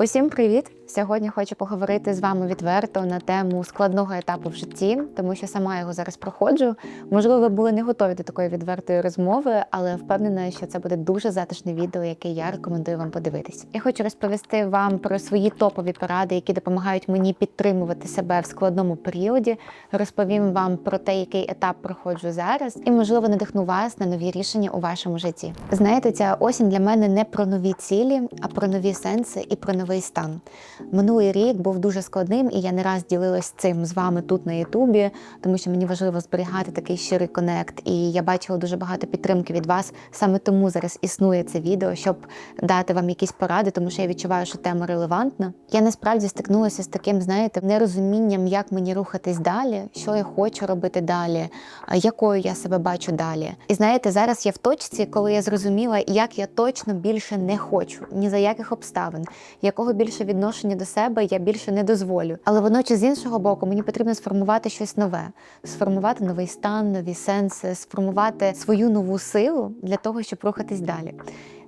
Усім привіт! Сьогодні хочу поговорити з вами відверто на тему складного етапу в житті, тому що сама його зараз проходжу. Можливо, ви були не готові до такої відвертої розмови, але впевнена, що це буде дуже затишне відео, яке я рекомендую вам подивитись. Я хочу розповісти вам про свої топові поради, які допомагають мені підтримувати себе в складному періоді. Розповім вам про те, який етап проходжу зараз, і можливо надихну вас на нові рішення у вашому житті. Знаєте, ця осінь для мене не про нові цілі, а про нові сенси і про новий стан. Минулий рік був дуже складним, і я не раз ділилась цим з вами тут на Ютубі, тому що мені важливо зберігати такий щирий конект. І я бачила дуже багато підтримки від вас. Саме тому зараз існує це відео, щоб дати вам якісь поради, тому що я відчуваю, що тема релевантна. Я насправді стикнулася з таким, знаєте, нерозумінням, як мені рухатись далі, що я хочу робити далі, якою я себе бачу далі. І знаєте, зараз я в точці, коли я зрозуміла, як я точно більше не хочу, ні за яких обставин, якого більше відношення до себе я більше не дозволю. Але водночас, з іншого боку, мені потрібно сформувати щось нове, сформувати новий стан, нові сенси, сформувати свою нову силу для того, щоб рухатись далі.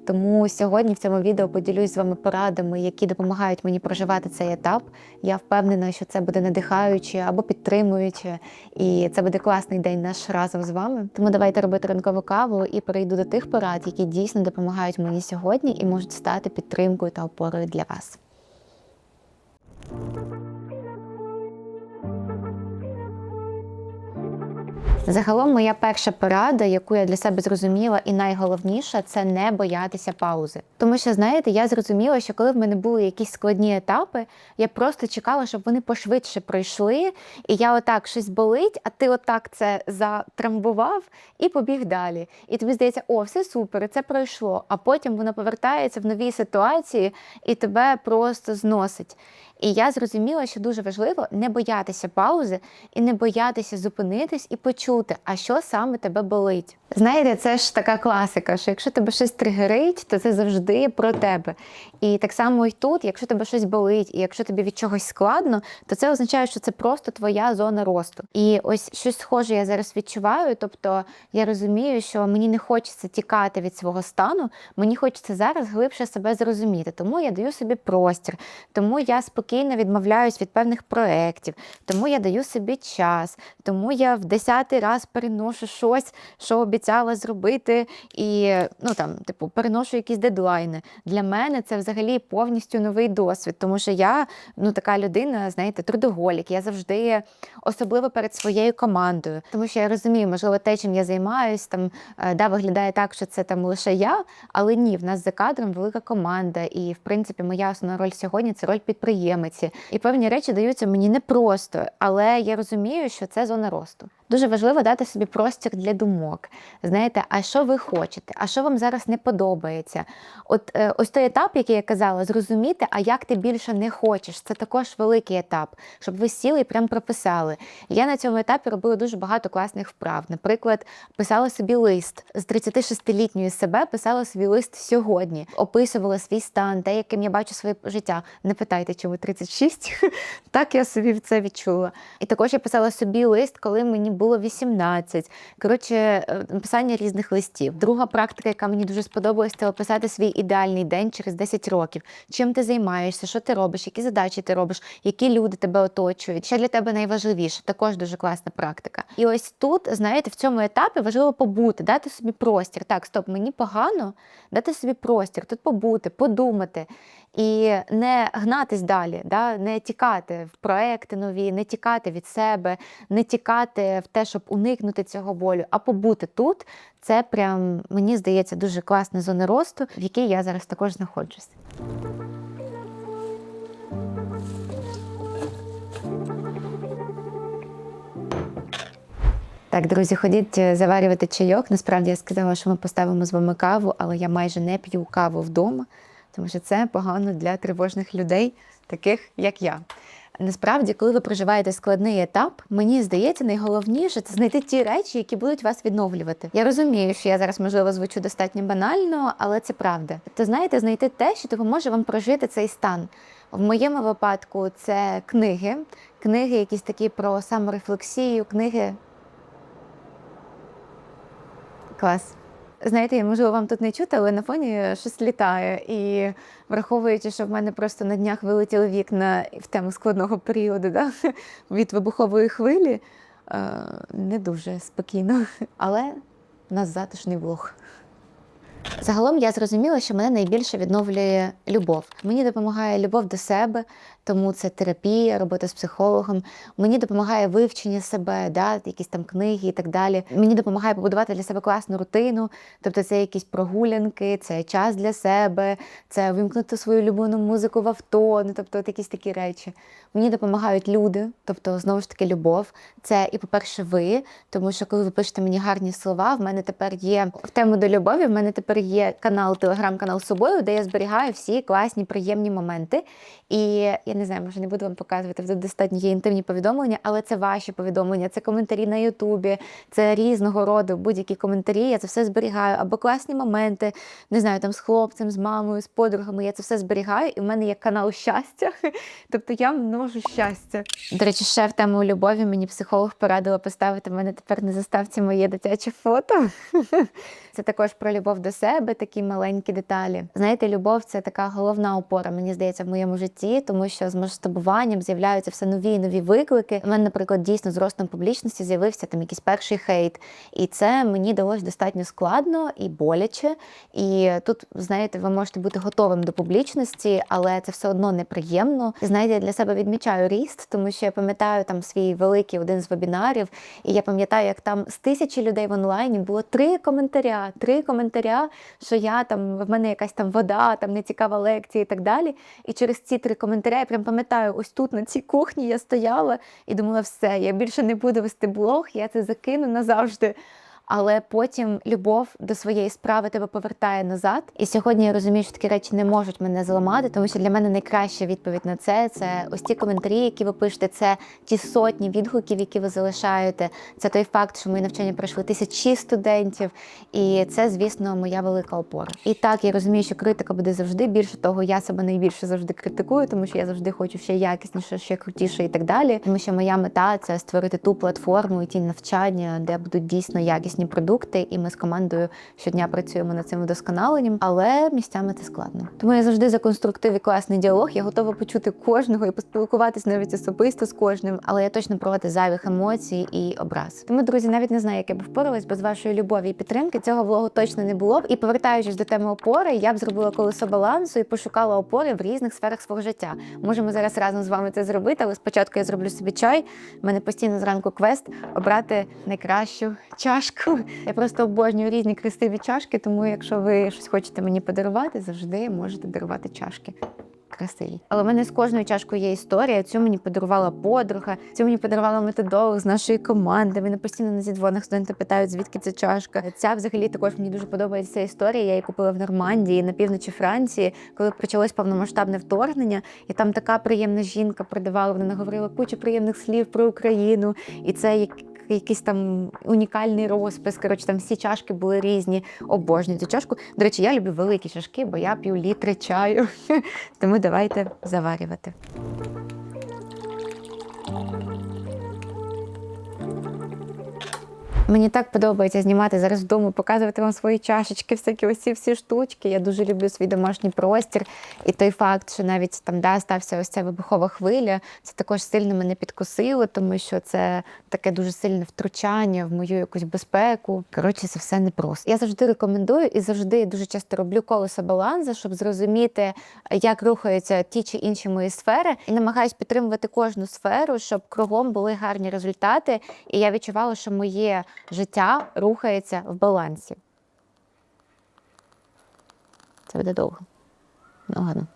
Тому сьогодні в цьому відео поділюсь з вами порадами, які допомагають мені проживати цей етап. Я впевнена, що це буде надихаюче або підтримуюче, і це буде класний день наш разом з вами. Тому давайте робити ранкову каву і перейду до тих порад, які дійсно допомагають мені сьогодні і можуть стати підтримкою та опорою для вас. Загалом, моя перша порада, яку я для себе зрозуміла, і найголовніша це не боятися паузи. Тому що, знаєте, я зрозуміла, що коли в мене були якісь складні етапи, я просто чекала, щоб вони пошвидше пройшли. І я отак щось болить, а ти отак це затрамбував і побіг далі. І тобі здається, о, все супер, це пройшло. А потім воно повертається в нові ситуації і тебе просто зносить. І я зрозуміла, що дуже важливо не боятися паузи і не боятися зупинитись і почути, а що саме тебе болить. Знаєте, це ж така класика, що якщо тебе щось тригерить, то це завжди про тебе. І так само і тут, якщо тебе щось болить, і якщо тобі від чогось складно, то це означає, що це просто твоя зона росту. І ось щось схоже я зараз відчуваю. Тобто я розумію, що мені не хочеться тікати від свого стану, мені хочеться зараз глибше себе зрозуміти. Тому я даю собі простір, тому я спокійно відмовляюсь від певних проєктів, тому я даю собі час, тому я в десятий раз переношу щось, що обіцяла зробити, і ну там, типу, переношу якісь дедлайни. Для мене це взагалі повністю новий досвід, тому що я ну така людина, знаєте, трудоголік. Я завжди особливо перед своєю командою, тому що я розумію, можливо, те, чим я займаюсь, там е, да, виглядає так, що це там лише я, але ні, в нас за кадром велика команда, і в принципі моя основна роль сьогодні це роль підприємиці. І певні речі даються мені непросто, але я розумію, що це зона росту. Дуже важливо дати собі простір для думок. Знаєте, а що ви хочете? А що вам зараз не подобається? От е, ось той етап, який я казала, зрозуміти, а як ти більше не хочеш. Це також великий етап, щоб ви сіли і прям прописали. Я на цьому етапі робила дуже багато класних вправ. Наприклад, писала собі лист з 36-літньої себе, писала собі лист сьогодні, описувала свій стан, те, яким я бачу своє життя. Не питайте, чому 36. так я собі це відчула. І також я писала собі лист, коли мені було 18. Коротше, е, написання різних листів. Друга практика, яка мені дуже сподобалась, це описати свій ідеальний день через 10 років. Чим ти займаєшся, що ти робиш, які задачі ти робиш, які люди тебе оточують, що для тебе найважливіше. Також дуже класна практика. І ось тут, знаєте, в цьому етапі важливо побути, дати собі простір. Так, стоп, мені погано, дати собі простір, тут побути, подумати. І не гнатись далі, да? не тікати в проекти нові, не тікати від себе, не тікати в те, щоб уникнути цього болю, а побути тут. Це прям мені здається дуже класна зона росту, в якій я зараз також знаходжусь. Так, друзі, ходіть е, заварювати чайок. Насправді я сказала, що ми поставимо з вами каву, але я майже не п'ю каву вдома, тому що це погано для тривожних людей, таких як я. Насправді, коли ви проживаєте складний етап, мені здається, найголовніше це знайти ті речі, які будуть вас відновлювати. Я розумію, що я зараз можливо звучу достатньо банально, але це правда. Тобто, знаєте, знайти те, що допоможе вам прожити цей стан. В моєму випадку це книги, книги, якісь такі про саморефлексію, книги. Клас. Знаєте, я можливо вам тут не чути, але на фоні щось літає. І враховуючи, що в мене просто на днях вилетіли вікна в тему складного періоду да? від вибухової хвилі, е, не дуже спокійно. Але у нас затишний влог. Загалом я зрозуміла, що мене найбільше відновлює любов. Мені допомагає любов до себе, тому це терапія, робота з психологом. Мені допомагає вивчення себе, да, якісь там книги і так далі. Мені допомагає побудувати для себе класну рутину. Тобто це якісь прогулянки, це час для себе, це вимкнути свою улюблену музику в авто. Ну тобто, от якісь такі речі. Мені допомагають люди, тобто знову ж таки любов. Це і, по-перше, ви, тому що коли ви пишете мені гарні слова, в мене тепер є в тему до любові. В мене тепер є канал, телеграм-канал з собою, де я зберігаю всі класні, приємні моменти. І я не знаю, може не буду вам показувати, тут достатньо є інтимні повідомлення, але це ваші повідомлення, це коментарі на Ютубі, це різного роду будь-які коментарі. Я це все зберігаю. Або класні моменти, не знаю, там з хлопцем, з мамою, з подругами. Я це все зберігаю, і в мене є канал щастя. Тобто я множу щастя. До речі, ще в тему любові мені психолог порадила поставити в мене тепер на заставці моє дитяче фото. Це також про любов до себе, такі маленькі деталі. Знаєте, любов це така головна опора, мені здається, в моєму житті, тому що з масштабуванням з'являються все нові і нові виклики. У мене, наприклад, дійсно з ростом публічності з'явився там якийсь перший хейт, і це мені далось достатньо складно і боляче. І тут, знаєте, ви можете бути готовим до публічності, але це все одно неприємно. І знаєте, я для себе відмічаю ріст, тому що я пам'ятаю там свій великий один з вебінарів, і я пам'ятаю, як там з тисячі людей в онлайні було три коментаря. Три коментаря, що я там в мене якась там вода, там нецікава лекція і так далі. І через ці три коментаря я прям пам'ятаю, ось тут на цій кухні я стояла і думала, все, я більше не буду вести блог, я це закину назавжди. Але потім любов до своєї справи тебе повертає назад. І сьогодні я розумію, що такі речі не можуть мене зламати, тому що для мене найкраща відповідь на це це ось ті коментарі, які ви пишете, це ті сотні відгуків, які ви залишаєте. Це той факт, що мої навчання пройшли тисячі студентів, і це, звісно, моя велика опора. І так я розумію, що критика буде завжди. Більше того, я себе найбільше завжди критикую, тому що я завжди хочу ще якісніше, ще крутіше і так далі. Тому що моя мета це створити ту платформу і ті навчання, де будуть дійсно якісні продукти, і ми з командою щодня працюємо над цим вдосконаленням, але місцями це складно. Тому я завжди за конструктив і класний діалог. Я готова почути кожного і поспілкуватись навіть особисто з кожним, але я точно проти зайвих емоцій і образ. Тому, друзі, навіть не знаю, як я б впоралась без вашої любові і підтримки. Цього влогу точно не було б. І повертаючись до теми опори, я б зробила колесо балансу і пошукала опори в різних сферах свого життя. Можемо зараз разом з вами це зробити, але спочатку я зроблю собі чай. У мене постійно зранку квест обрати найкращу чашку. Я просто обожнюю різні красиві чашки, тому якщо ви щось хочете мені подарувати, завжди можете дарувати чашки. Красиві. Але в мене з кожною чашкою є історія. Цю мені подарувала подруга, цю мені подарувала методолог з нашої команди. Мене постійно на зідзвонах студенти питають, звідки ця чашка. Ця взагалі також мені дуже подобається історія. Я її купила в Нормандії на півночі Франції, коли почалось повномасштабне вторгнення. І там така приємна жінка продавала. Вона говорила кучу приємних слів про Україну. І це як якийсь там унікальний розпис. Коротше, там всі чашки були різні. Обожнюю цю чашку. До речі, я люблю великі чашки, бо я п'ю літри чаю. Тому давайте заварювати. Мені так подобається знімати зараз вдома, показувати вам свої чашечки, всякі ці всі штучки. Я дуже люблю свій домашній простір. І той факт, що навіть там да, стався ось ця вибухова хвиля, це також сильно мене підкосило, тому що це таке дуже сильне втручання в мою якусь безпеку. Коротше, це все непросто. Я завжди рекомендую і завжди дуже часто роблю колесо балансу, щоб зрозуміти, як рухаються ті чи інші мої сфери, і намагаюсь підтримувати кожну сферу, щоб кругом були гарні результати. І я відчувала, що моє життя рухається в балансі. Це буде довго. Ну, ладно.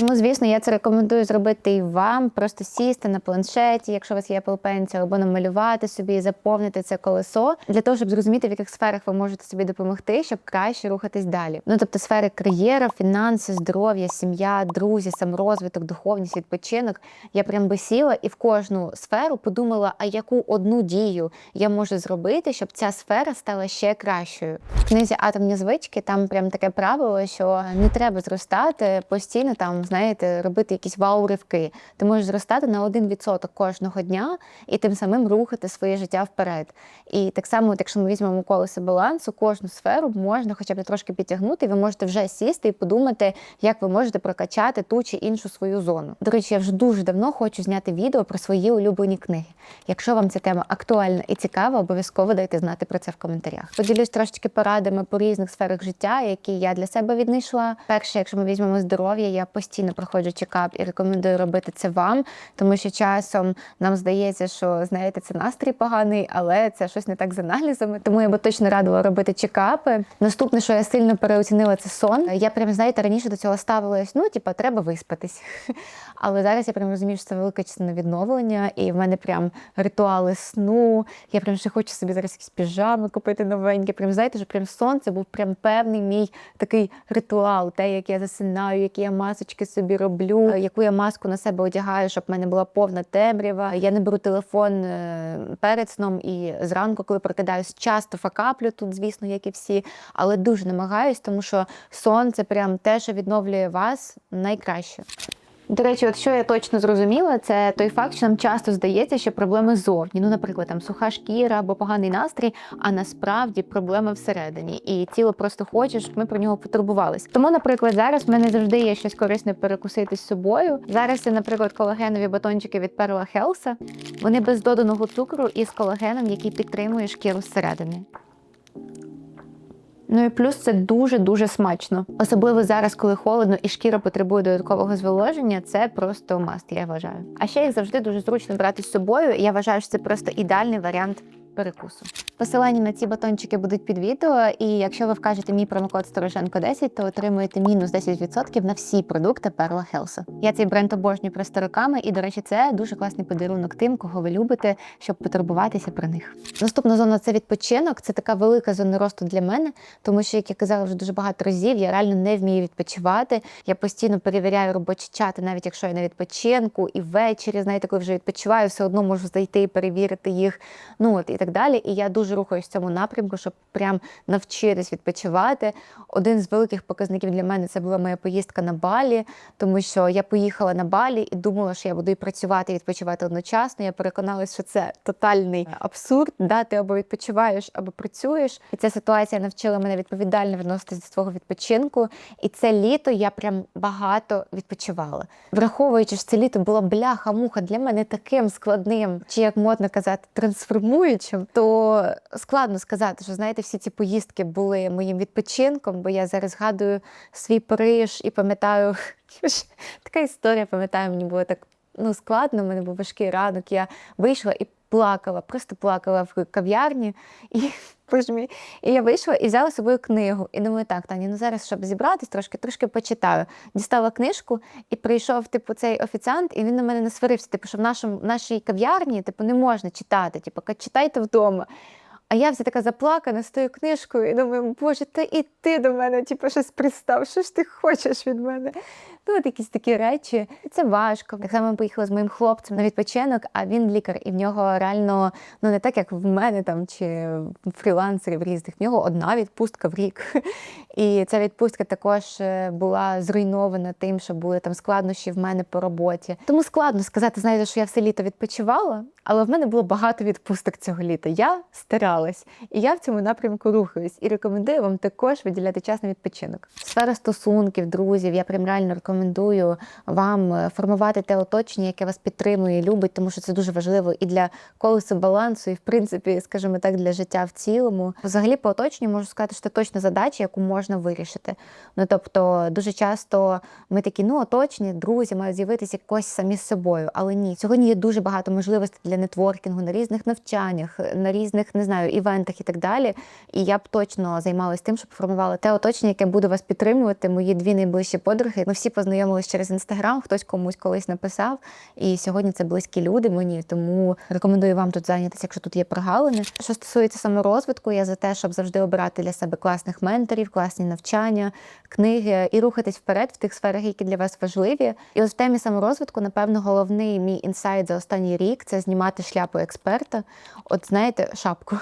Тому, звісно, я це рекомендую зробити і вам. Просто сісти на планшеті, якщо у вас є Apple Pencil, або намалювати собі заповнити це колесо для того, щоб зрозуміти, в яких сферах ви можете собі допомогти, щоб краще рухатись далі. Ну тобто сфери кар'єра, фінанси, здоров'я, сім'я, друзі, саморозвиток, духовність, відпочинок. Я прям би сіла і в кожну сферу подумала, а яку одну дію я можу зробити, щоб ця сфера стала ще кращою. В книзі Атомні звички там прям таке правило, що не треба зростати постійно там знаєте, робити якісь вау-ривки. Ти можеш зростати на 1% кожного дня і тим самим рухати своє життя вперед. І так само, якщо ми візьмемо колесо балансу, кожну сферу можна хоча б трошки підтягнути, і ви можете вже сісти і подумати, як ви можете прокачати ту чи іншу свою зону. До речі, я вже дуже давно хочу зняти відео про свої улюблені книги. Якщо вам ця тема актуальна і цікава, обов'язково дайте знати про це в коментарях. Поділюсь трошечки порадами по різних сферах життя, які я для себе віднайшла. Перше, якщо ми візьмемо здоров'я, я постійно проходжу чекап і рекомендую робити це вам, тому що часом нам здається, що знаєте, це настрій поганий, але це щось не так з аналізами. Тому я би точно радила робити чекапи. Наступне, що я сильно переоцінила, це сон. Я прям знаєте, раніше до цього ставилась, ну типа треба виспатись. Але зараз я прям розумію, що це велика частина відновлення, і в мене прям ритуали сну. Я прям ще хочу собі зараз якісь піжами купити новенькі. Прям знаєте, що прям сон це був прям певний мій такий ритуал, те, як я засинаю, які я масочки собі роблю, яку я маску на себе одягаю, щоб в мене була повна темрява. Я не беру телефон е, перед сном і зранку, коли прокидаюсь, часто факаплю тут, звісно, як і всі, але дуже намагаюсь, тому що сон це прям те, що відновлює вас найкраще. До речі, от що я точно зрозуміла, це той факт, що нам часто здається, що проблеми зовні. Ну, наприклад, там суха шкіра або поганий настрій, а насправді проблема всередині. І тіло просто хоче, щоб ми про нього потурбувалися. Тому, наприклад, зараз в мене завжди є щось корисне перекусити з собою. Зараз це, наприклад, колагенові батончики від Perla Health. Вони без доданого цукру і з колагеном, який підтримує шкіру зсередини. Ну і плюс це дуже-дуже смачно. Особливо зараз, коли холодно і шкіра потребує додаткового зволоження, це просто маст, я вважаю. А ще їх завжди дуже зручно брати з собою. Я вважаю, що це просто ідеальний варіант перекусу. Посилання на ці батончики будуть під відео, і якщо ви вкажете мій промокод Стороженко 10, то отримуєте мінус 10% на всі продукти Perla Health. Я цей бренд обожнюю просто роками, і, до речі, це дуже класний подарунок тим, кого ви любите, щоб потурбуватися про них. Наступна зона це відпочинок. Це така велика зона росту для мене, тому що, як я казала вже дуже багато разів, я реально не вмію відпочивати. Я постійно перевіряю робочі чати, навіть якщо я на відпочинку, і ввечері, знаєте, коли вже відпочиваю, все одно можу зайти і перевірити їх. Ну от і так далі. І я дуже рухаюсь в цьому напрямку, щоб прям навчитись відпочивати. Один з великих показників для мене це була моя поїздка на Балі, тому що я поїхала на Балі і думала, що я буду і працювати, і відпочивати одночасно. Я переконалася, що це тотальний абсурд. Да, ти або відпочиваєш, або працюєш. І ця ситуація навчила мене відповідально відноситися до свого відпочинку. І це літо я прям багато відпочивала. Враховуючи, що це літо було бляха-муха для мене таким складним, чи як модно казати, трансформуючим, то складно сказати, що знаєте, всі ці поїздки були моїм відпочинком, бо я зараз згадую свій Париж і пам'ятаю така історія, пам'ятаю, мені було так ну, складно, в мене був важкий ранок. Я вийшла і плакала, просто плакала в кав'ярні. І і я вийшла і взяла з собою книгу. І думаю, так, Таня, ну зараз, щоб зібратись, трошки трошки почитаю. Дістала книжку і прийшов типу, цей офіціант, і він на мене насварився, типу, що в нашому, в нашій кав'ярні типу, не можна читати, типу, читайте вдома. А я вся така заплакана з тою книжкою і думаю, боже, та і ти до мене, типу, щось пристав, що ж ти хочеш від мене? Ну, от якісь такі речі. Це важко. Так само ми поїхали з моїм хлопцем на відпочинок, а він лікар, і в нього реально ну не так, як в мене там чи фрілансерів різних. В нього одна відпустка в рік. І ця відпустка також е, була зруйнована тим, що були там складнощі в мене по роботі. Тому складно сказати, знаєте, що я все літо відпочивала, але в мене було багато відпусток цього літа. Я старалась, і я в цьому напрямку рухаюсь. І рекомендую вам також виділяти час на відпочинок. Сфера стосунків, друзів. Я прям реально рекомендую вам е, формувати те оточення, яке вас підтримує, і любить, тому що це дуже важливо і для колесу балансу, і в принципі, скажімо так, для життя в цілому. Взагалі, по оточенню можу сказати, що це точно задача, яку можна вирішити. Ну тобто, дуже часто ми такі, ну оточення, друзі мають з'явитися якось самі з собою, але ні, сьогодні є дуже багато можливостей для нетворкінгу на різних навчаннях, на різних не знаю, івентах і так далі. І я б точно займалась тим, щоб формувала те оточення, яке буде вас підтримувати. Мої дві найближчі подруги. Ми всі познайомились через інстаграм, хтось комусь колись написав. І сьогодні це близькі люди мені, тому рекомендую вам тут зайнятися, якщо тут є прогалини. Що стосується саморозвитку, я за те, щоб завжди обирати для себе класних менторів, класні навчання, книги і рухатись вперед в тих сферах, які для вас важливі. І ось в темі саморозвитку, напевно, головний мій інсайт за останній рік це знімати шляпу експерта. От знаєте, шапку.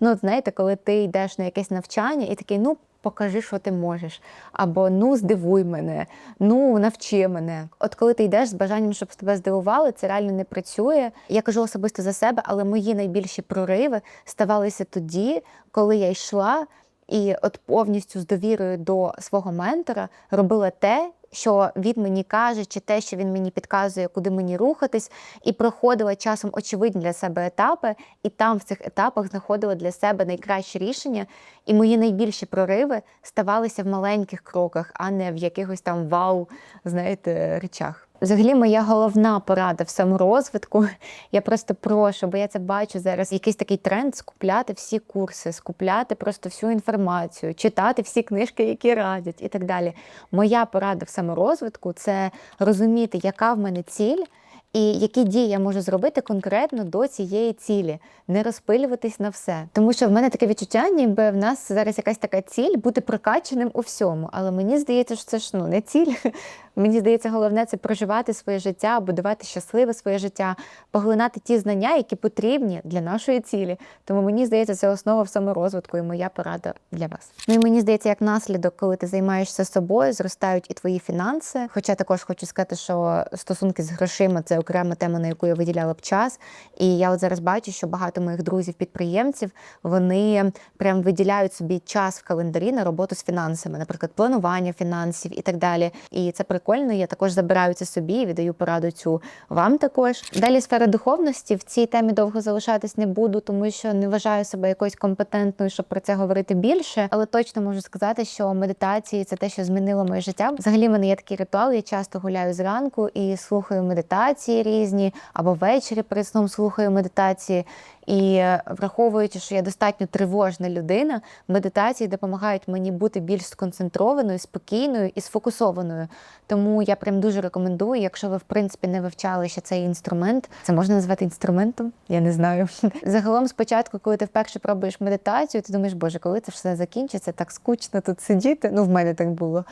Ну, от знаєте, коли ти йдеш на якесь навчання і такий, ну покажи, що ти можеш, або ну здивуй мене, ну навчи мене. От коли ти йдеш з бажанням, щоб тебе здивували, це реально не працює. Я кажу особисто за себе, але мої найбільші прориви ставалися тоді, коли я йшла і от повністю з довірою до свого ментора робила те, що він мені каже, чи те, що він мені підказує, куди мені рухатись, і проходила часом очевидні для себе етапи, і там в цих етапах знаходила для себе найкраще рішення. І мої найбільші прориви ставалися в маленьких кроках, а не в якихось там вау, знаєте, речах. Взагалі, моя головна порада в саморозвитку. Я просто прошу, бо я це бачу зараз. Якийсь такий тренд скупляти всі курси, скупляти просто всю інформацію, читати всі книжки, які радять, і так далі. Моя порада в саморозвитку це розуміти, яка в мене ціль. І які дії я можу зробити конкретно до цієї цілі, не розпилюватись на все. Тому що в мене таке відчуття, ніби в нас зараз якась така ціль бути прокаченим у всьому. Але мені здається, що це ж ну не ціль. Мені здається, головне це проживати своє життя, будувати щасливе своє життя, поглинати ті знання, які потрібні для нашої цілі. Тому мені здається, це основа в саморозвитку і моя порада для вас. Ну і мені здається, як наслідок, коли ти займаєшся собою, зростають і твої фінанси. Хоча також хочу сказати, що стосунки з грошима це окрема тема, на яку я виділяла б час. І я от зараз бачу, що багато моїх друзів-підприємців вони прям виділяють собі час в календарі на роботу з фінансами, наприклад, планування фінансів і так далі. І це прикольно. Я також забираю це собі і віддаю пораду цю вам також. Далі сфера духовності в цій темі довго залишатись не буду, тому що не вважаю себе якоюсь компетентною, щоб про це говорити більше. Але точно можу сказати, що медитації це те, що змінило моє життя. Взагалі, в мене є такий ритуал. Я часто гуляю зранку і слухаю медитації різні, або ввечері перед сном слухаю медитації. І враховуючи, що я достатньо тривожна людина, медитації допомагають мені бути більш сконцентрованою, спокійною і сфокусованою. Тому я прям дуже рекомендую, якщо ви в принципі не вивчали ще цей інструмент, це можна назвати інструментом, я не знаю. Загалом, спочатку, коли ти вперше пробуєш медитацію, ти думаєш, боже, коли це все закінчиться, так скучно тут сидіти. Ну, в мене так було.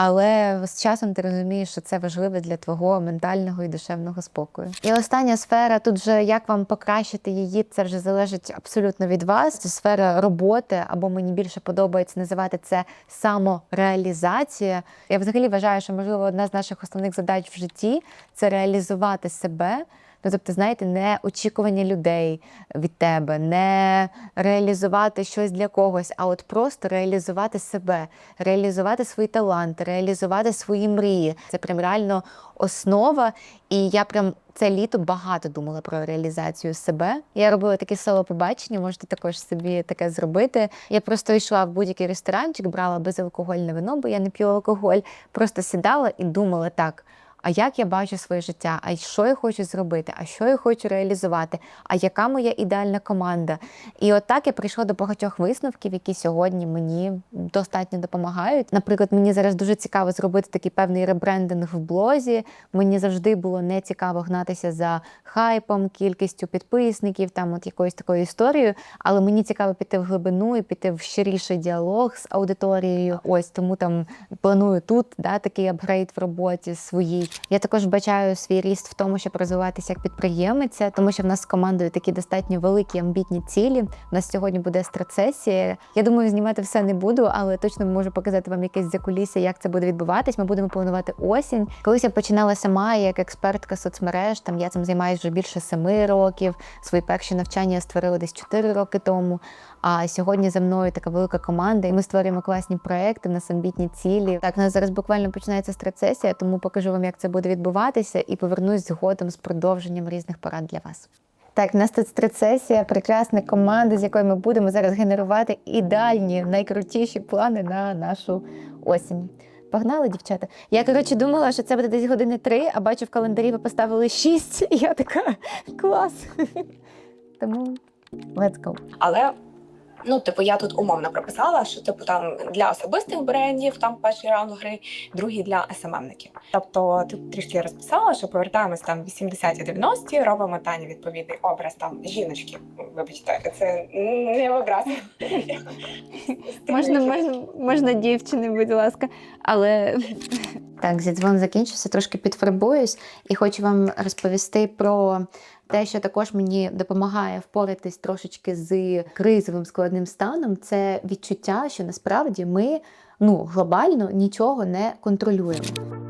Але з часом ти розумієш, що це важливо для твого ментального і душевного спокою. І остання сфера, тут же як вам покращити її, це вже залежить абсолютно від вас. Це сфера роботи, або мені більше подобається називати це самореалізація. Я взагалі вважаю, що можливо одна з наших основних задач в житті це реалізувати себе. Ну, тобто, знаєте, не очікування людей від тебе, не реалізувати щось для когось, а от просто реалізувати себе, реалізувати свої таланти, реалізувати свої мрії. Це прям реально основа. І я прям це літо багато думала про реалізацію себе. Я робила таке соло побачення, можете також собі таке зробити. Я просто йшла в будь-який ресторанчик, брала безалкогольне вино, бо я не п'ю алкоголь. Просто сідала і думала так. А як я бачу своє життя? А що я хочу зробити? А що я хочу реалізувати? А яка моя ідеальна команда? І от так я прийшла до багатьох висновків, які сьогодні мені достатньо допомагають. Наприклад, мені зараз дуже цікаво зробити такий певний ребрендинг в блозі. Мені завжди було не цікаво гнатися за хайпом, кількістю підписників, там от якоюсь такою історією. Але мені цікаво піти в глибину і піти в щиріший діалог з аудиторією. Ось тому там планую тут да, такий апгрейд в роботі своїй. Я також бачаю свій ріст в тому, щоб розвиватися як підприємиця, тому що в нас з командою такі достатньо великі амбітні цілі. У нас сьогодні буде страцесія. Я думаю, знімати все не буду, але точно можу показати вам якесь закулісся, як це буде відбуватись. Ми будемо планувати осінь. Колись я починала сама як експертка соцмереж. Там я цим займаюся вже більше семи років. Свої перші навчання я створила десь чотири роки тому. А сьогодні за мною така велика команда, і ми створюємо класні проекти, в нас амбітні цілі. Так, у нас зараз буквально починається страцесія, тому покажу вам, як це буде відбуватися, і повернусь згодом з продовженням різних порад для вас. Так, у нас тут страцесія, прекрасна команда, з якою ми будемо зараз генерувати ідеальні, найкрутіші плани на нашу осінь. Погнали, дівчата. Я коротше думала, що це буде десь години три, а бачу в календарі ви поставили шість. І я така клас. Тому let's go. Але ну, типу, я тут умовно прописала, що типу там для особистих брендів там перший раунд гри, другий для СММників. Тобто, ти трішки розписала, що повертаємось там 80-ті 90-ті, робимо Тані відповідний образ там жіночки. Вибачте, це не образ. Можна, можна, можна дівчини, будь ласка. Але Так, зідзвон закінчився, трошки підфарбуюсь і хочу вам розповісти про те, що також мені допомагає впоратись трошечки з кризовим складним станом. Це відчуття, що насправді ми ну, глобально нічого не контролюємо.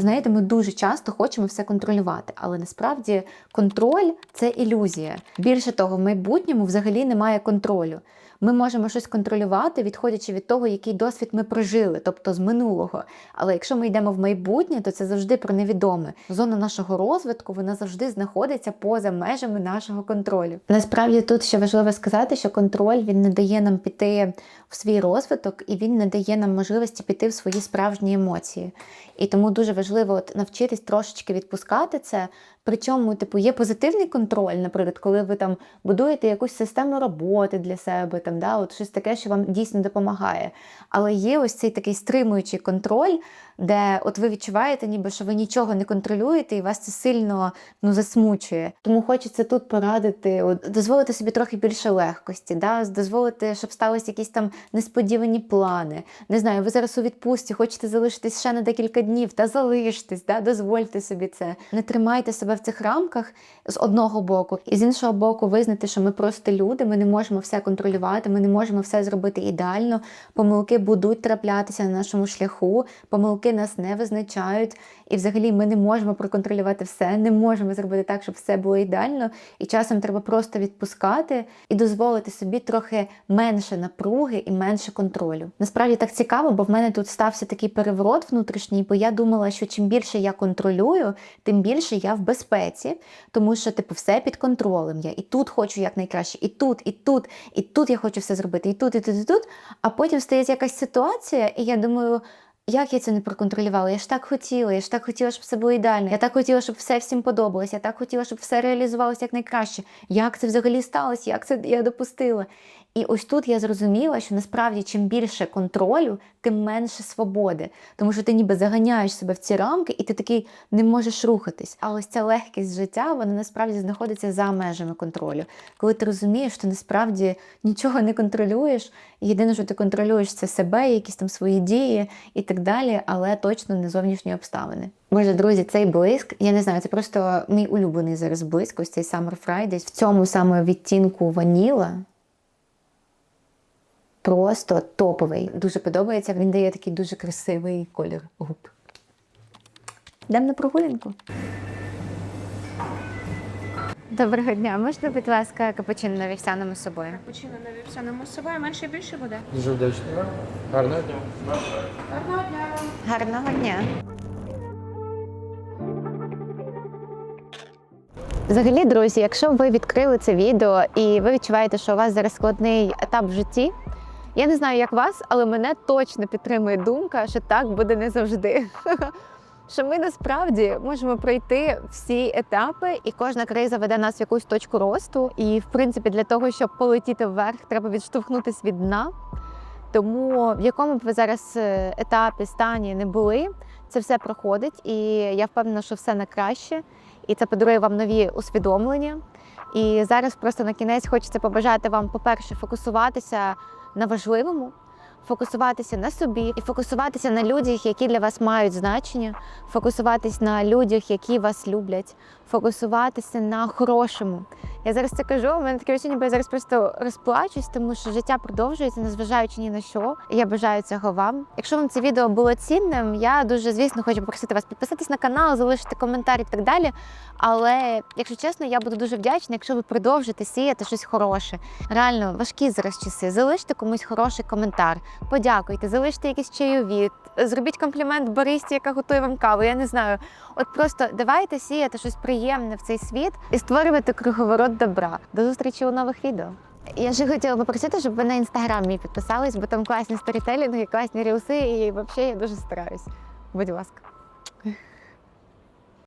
Знаєте, ми дуже часто хочемо все контролювати, але насправді контроль це ілюзія. Більше того, в майбутньому взагалі немає контролю. Ми можемо щось контролювати, відходячи від того, який досвід ми прожили, тобто з минулого. Але якщо ми йдемо в майбутнє, то це завжди про невідоме. Зона нашого розвитку вона завжди знаходиться поза межами нашого контролю. Насправді тут ще важливо сказати, що контроль він не дає нам піти в свій розвиток і він не дає нам можливості піти в свої справжні емоції. І тому дуже важливо от навчитись трошечки відпускати це. Причому, типу, є позитивний контроль, наприклад, коли ви там будуєте якусь систему роботи для себе, там, да, от щось таке, що вам дійсно допомагає. Але є ось цей такий стримуючий контроль, де от ви відчуваєте, ніби що ви нічого не контролюєте, і вас це сильно ну, засмучує. Тому хочеться тут порадити, от, дозволити собі трохи більше легкості, да, дозволити, щоб сталися якісь там несподівані плани. Не знаю, ви зараз у відпустці, хочете залишитись ще на декілька днів, та залиштесь, да, дозвольте собі це. Не тримайте себе в цих рамках з одного боку, і з іншого боку, визнати, що ми просто люди, ми не можемо все контролювати, ми не можемо все зробити ідеально. Помилки будуть траплятися на нашому шляху, помилки нас не визначають, і взагалі ми не можемо проконтролювати все, не можемо зробити так, щоб все було ідеально. І часом треба просто відпускати і дозволити собі трохи менше напруги і менше контролю. Насправді так цікаво, бо в мене тут стався такий переворот внутрішній, бо я думала, що чим більше я контролюю, тим більше я в безпеці, тому що типу все під контролем. Я і тут хочу якнайкраще, і тут, і тут, і тут я хочу все зробити, і тут, і тут, і тут. А потім стається якась ситуація, і я думаю. Як я це не проконтролювала? Я ж так хотіла, я ж так хотіла, щоб все було ідеально. Я так хотіла, щоб все всім подобалося. Я так хотіла, щоб все реалізувалося якнайкраще. Як це взагалі сталося? Як це я допустила? І ось тут я зрозуміла, що насправді чим більше контролю, тим менше свободи. Тому що ти ніби заганяєш себе в ці рамки, і ти такий не можеш рухатись. А ось ця легкість життя, вона насправді знаходиться за межами контролю. Коли ти розумієш, що насправді нічого не контролюєш, єдине, що ти контролюєш, це себе, якісь там свої дії і так далі, але точно не зовнішні обставини. Боже, друзі, цей блиск, я не знаю, це просто мій улюблений зараз блиск, ось цей Summer Fridays. В цьому саме відтінку ваніла. Просто топовий. Дуже подобається. Він дає такий дуже красивий колір губ. Йдемо на прогулянку. Доброго дня. Можна, будь ласка, капучино на вівсяному собою? Капучино на вівсяному собою менше і більше буде. Дуже вдячний. Гарного дня. Гарного дня! Гарного дня. Взагалі, друзі, якщо ви відкрили це відео і ви відчуваєте, що у вас зараз складний етап в житті, я не знаю, як вас, але мене точно підтримує думка, що так буде не завжди. Що ми насправді можемо пройти всі етапи, і кожна криза веде нас в якусь точку росту. І, в принципі, для того, щоб полетіти вверх, треба відштовхнутися від дна. Тому в якому б ви зараз е, етапі, стані не були, це все проходить, і я впевнена, що все на краще, і це подарує вам нові усвідомлення. І зараз просто на кінець хочеться побажати вам, по-перше, фокусуватися на важливому, фокусуватися на собі і фокусуватися на людях, які для вас мають значення, фокусуватись на людях, які вас люблять, фокусуватися на хорошому. Я зараз це кажу. У мене таке відчуття, ніби я зараз просто розплачусь, тому що життя продовжується, незважаючи ні на що. Я бажаю цього вам. Якщо вам це відео було цінним, я дуже звісно хочу попросити вас підписатись на канал, залишити коментар і так далі. Але якщо чесно, я буду дуже вдячна, якщо ви продовжите сіяти щось хороше. Реально важкі зараз часи. Залиште комусь хороший коментар, подякуйте, залиште якийсь чайовід, зробіть комплімент баристі, яка готує вам каву. Я не знаю. От просто давайте сіяти щось приємне в цей світ і створювати круговорот добра. До зустрічі у нових відео. Я ще хотіла попросити, щоб ви на інстаграм мій підписались, бо там класні сторітелінги, класні рілси, і взагалі я дуже стараюсь. Будь ласка.